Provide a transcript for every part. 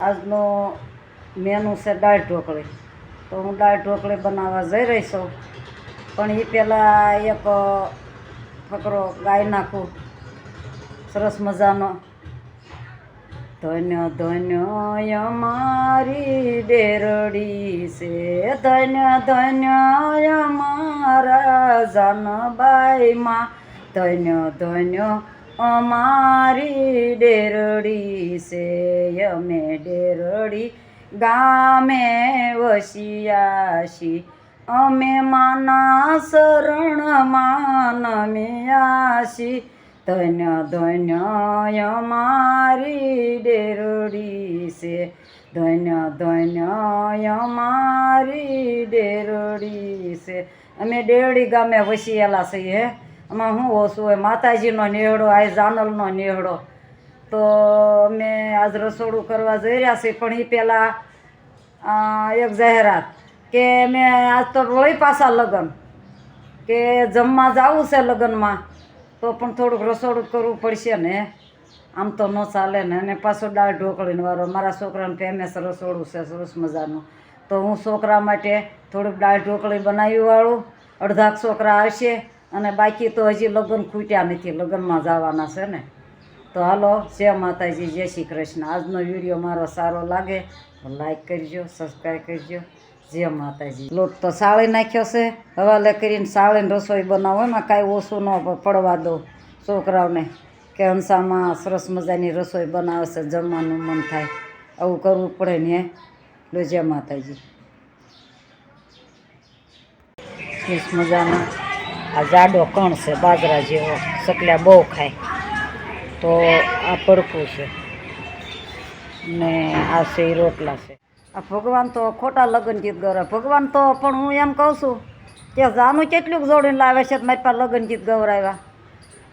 આજનો મેનુ છે દાળ ઢોકળી. તો હું દાળ ઢોકળી બનાવવા જઈ રહી છું. પણ એ પહેલાં એક, ફકરો ગાઈ નાખું. સરસ મજાનો. ધન્ય ધન્ય અમારી ડેરડી છે. ધન્ય ધન્ય અમારા જાનબાઈમાં. ધન્ય ધન્ય અમારી ડેરડી છે અમે ડેરડી ગામે વસિયાશી. અમે માના શરણમાં નમ્યા છીએ ધન્ય ધન્ય અમારી ડેરડી છે ધન્ય ધન્ય અમારી ડેરડી છે અમે ડેરડી ગામે વસિયેલા છીએ. આમાં શું ઓછું હોય માતાજીનો નેહડો આ જાનલનો નેહડો તો અમે આજ રસોડું કરવા જઈ રહ્યા છીએ, પણ એ પહેલાં એક જાહેરાત કે મેં આજ તો વળી પાછા લગ્ન. કે જમવા જવું છે લગ્નમાં, તો પણ થોડુંક રસોડું કરવું પડશે ને. આમ તો ન ચાલે ને, અને પાછો દાળ ઢોકળીનો વારો. મારા છોકરાને ફેમસ રસોડું છે, સરસ મજાનું. તો હું છોકરા માટે થોડુંક દાળ ઢોકળી બનાવી વાળું. અડધાક છોકરા આવશે અને બાકી તો હજી લગ્ન ખૂટ્યા નથી, લગ્નમાં જવાના છે ને. તો હાલો, જય માતાજી, જય શ્રી કૃષ્ણ. આજનો વીડિયો મારો સારો લાગે તો લાઈક કરજો, સબસ્ક્રાઈબ કરજો. જય માતાજી. લોટ તો સાળી નાખ્યો છે. હવાલે કરીને સાળીને રસોઈ બનાવો, એમાં કાંઈ ઓછું ન પડવા દો. છોકરાઓને કે હંસામાં સરસ મજાની રસોઈ બનાવે છે જમવાનું મન થાય. આવું કરવું પડે ને લો જય માતાજી. સરસ મજાના આ જાડો કણ છે, બાજરા જેવો સકલ્યા બહુ ખાય. તો આ પડકું છે. ને આ છે રોટલા છે. આ ભગવાન તો ખોટા લગ્ન ગીત ગૌરવ. ભગવાન તો પણ હું એમ કહું છું કે જાનું કેટલું જોડીને લાવે છે મારી પાસે લગ્ન ગીત ગૌરાવ્યા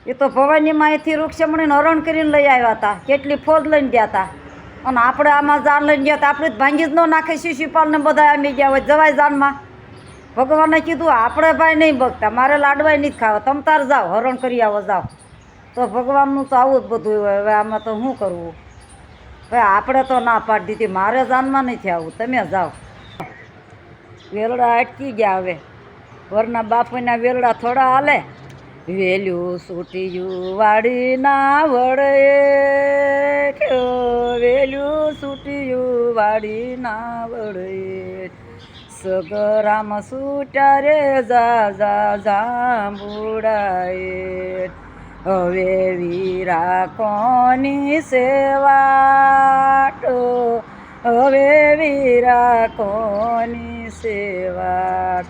એ તો ભવાનીમાં અહીંથી વૃક્ષમણીને હરણ કરીને લઈ આવ્યા હતા. કેટલી ફોજ લઈને ગયા હતા. અને આપણે આમાં જાન લઈને ગયા હતા. આપણે જ ભાંગી જ ન નાખે, શિશુપાલને બધા આમી ગયા હોય, જવાય જાનમાં. ભગવાને કીધું, આપણે ભાઈ નહીં બગતા મારે લાડવાય નહીં ખાવા. તમ તાર જાઓ, હરણ કરી આવો, જાઓ. તો ભગવાનનું તો આવું જ બધું હોય. હવે આમાં તો શું કરવું? ભાઈ આપણે તો ના પાડી દીધી. મારે જાનમાં નથી આવું તમે જાઓ. વેલડા અટકી ગયા હવે. વરના બાપુના વેલડા થોડા હાલે. વેલ્યું સૂટ્યું વાડીના વડે વેલ્યું સૂટિયું વાડીના વડે. સગરામ સૂટ્યા રે જા જાંબુડાએ હવે વીરા કોની સેવાટો? હવે વીરા કોની સેવાટ?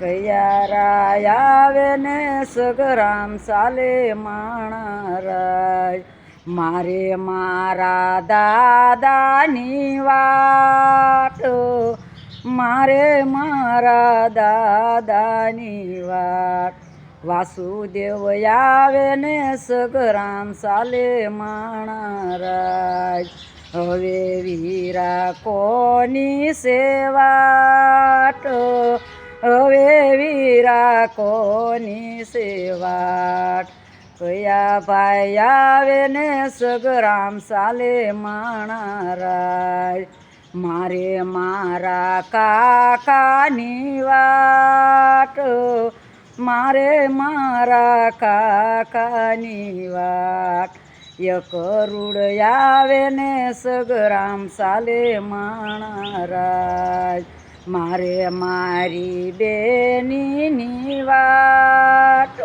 કયા રાય આવે ને સગરામ સાલે માણારાય? મારે મારા દાદાની વાટ મારે મારા દાદાની વાત. વાસુદેવ આવે ને સગરામ સાલે માણારાજ. હવે વીરા કોની સેવાટ? હવે વીરા કોની સેવાટ? કયા ભાઈ આવે ને સગરામ સાલે માણારાજ? મારે મારા કાકાની વાટ મારે મારા કાકાની વાટ એક રૂડ આવે ને સગરામ સાલે માણારાજ. મારે મારી બેનીની વાટ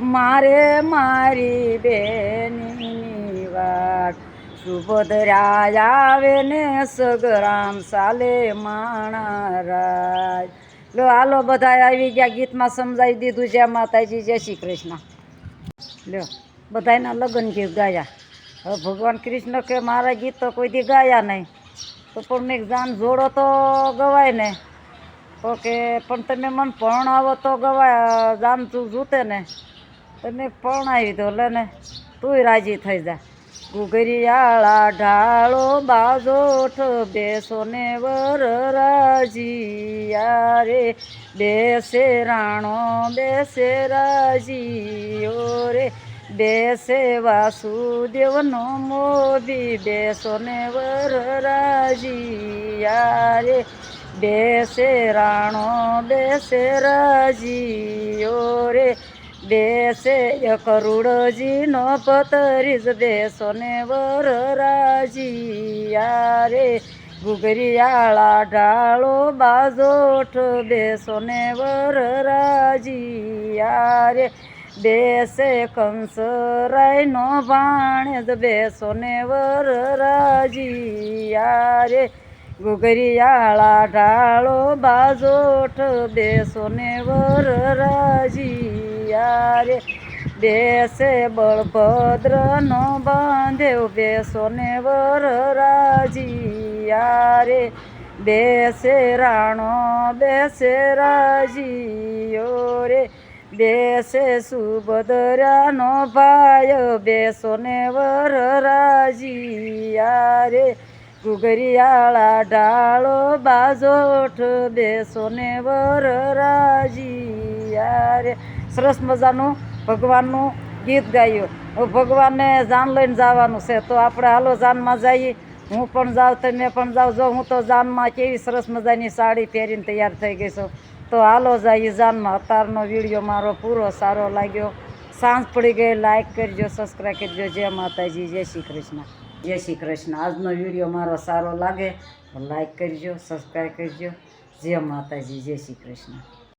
મારે મારી બેનીની વાટ સુભદ્રા આવે ને સગરામ સાલે માણારાજ લો, હાલો બધા આવી ગયા ગીતમાં સમજાવી દીધું જય માતાજી. જય શ્રી કૃષ્ણ. લ્યો બધાના લગ્ન ગીત ગાયા. હવે ભગવાન કૃષ્ણ કે મારા ગીત તો કોઈ દી ગાયા નહીં. તો પણ મેં જાન જોડો તો ગવાય ને. તો પણ તમે મને પરણાવો તો ગવાય, જાન તું જૂતે ને. તમે પરણાવી દો, લે ને. તુંય રાજી થઈ જા. ગુગરિયાળા ઢાળો બાજોઠ બેસો ને વર રાજીયા રે બેસે રાણો, બેસે રાજીઓ રે. બેસે વાસુદેવનો મોભી બેસો ને વરરાજી રે બેસે રાણો, બેસે રાજીઓ રે. બેસે કરુડજીનો પતરીજ બેસો ને વરરાજી યારે ગુગરિયાળા ઢાળો બાજોઠ બેસો ને વરરાજી યારે બેસે કંસ રાયનો ભાણેજ બેસો ને વરરાજી યારે ગુગરિયાળા ઢાળો બાજોઠ બેસો ને વરરાજી યારે બેસે બળભદ્રનો બાંધ્યો બેસો ને વર રાજીયારે બેસે રાણો, બેસે રાજીયો રે. બેસે સુભદ્રાનો ભાઈ બેસો ને વર રાજીયારે ઘુઘરિયાળા ઢાળો બાજોઠ બેસો ને વર યારે સરસ મજાનું ભગવાનનું ગીત ગાયું. હવે ભગવાનને જાન લઈને જવાનું છે. તો આપણે હાલો જાનમાં જઈએ. હું પણ જાઉં, તમે પણ જાઉં જો હું તો જાનમાં કેવી સરસ મજાની સાડી પહેરીને તૈયાર થઈ ગઈ છું. તો હાલો જઈએ જાનમાં. અતારનો વીડિયો મારો પૂરો સારો લાગ્યો. સાંજ પડી ગઈ. લાઈક કરજો સબસ્ક્રાઈબ કરજો. જય માતાજી. જય શ્રી કૃષ્ણ. જય શ્રી કૃષ્ણ. આજનો વીડિયો મારો સારો લાગે તો લાઈક કરજો સબસ્ક્રાઈબ કરજો. જય માતાજી. જય શ્રી કૃષ્ણ.